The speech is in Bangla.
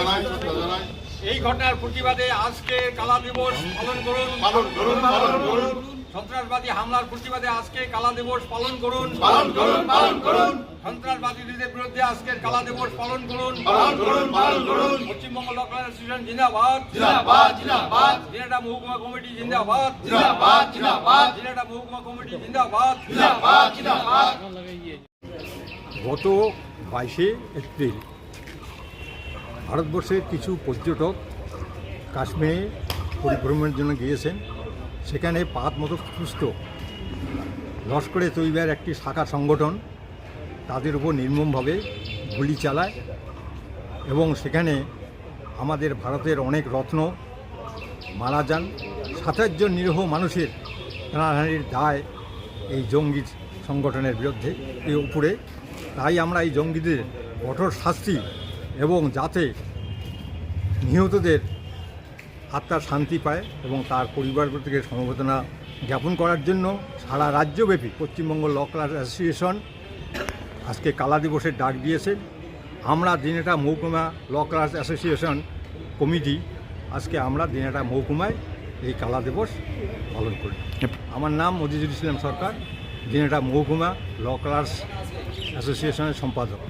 জানাই শ্রদ্ধা জানাই এই ঘটনার প্রতিবাদে আজকে কালা দিবস পালন করুন পালন করুন পালন করুন সন্ত্রাসবাদী হামলার প্রতিবাদে আজকে কালা দিবস পালন করুন পালন করুন পালন করুন সন্ত্রাসবাদীদের বিরুদ্ধে আজকের কালা দিবস পালন করুন পালন করুন পালন করুন পশ্চিমবঙ্গ লোক অ্যাসোসিয়েশন জিন্দাবাদ জিন্দাবাদ জিন্দাবাদ জিনাটা মহকুমা কমিটি জিন্দাবাদ জিন্দাবাদ জিন্দাবাদ জিনাটা মহকুমা কমিটি জিন্দাবাদ জিন্দাবাদ জিন্দাবাদ গত বাইশে এপ্রিল ভারতবর্ষের কিছু পর্যটক কাশ্মীরে পরিভ্রমণের জন্য গিয়েছেন। সেখানে পাত মতো সুস্থ। লস্করে তৈবার একটি শাখা সংগঠন তাদের উপর নির্মমভাবে গুলি চালায় এবং সেখানে আমাদের ভারতের অনেক রত্ন মারা যান। সাতাশজন নিরীহ মানুষের প্রাণহানির দায় এই জঙ্গি সংগঠনের বিরুদ্ধে। এই উপরে তাই আমরা এই জঙ্গিদের কঠোর শাস্তি এবং যাতে নিহতদের আত্মার শান্তি পায় এবং তার পরিবারগুলোকে সমবেদনা জ্ঞাপন করার জন্য সারা রাজ্যব্যাপী পশ্চিমবঙ্গ ল ক্লাস অ্যাসোসিয়েশন আজকে কালা দিবসের ডাক দিয়েছে। আমরা দিনেটা মহকুমা ল ক্লাস অ্যাসোসিয়েশন কমিটি, আজকে আমরা দিনেটা মহকুমায় এই কালা দিবস পালন করি। আমার নাম মজিজুল ইসলাম সরকার, দিনেটা মহকুমা ল ক্লাস অ্যাসোসিয়েশনের সম্পাদক।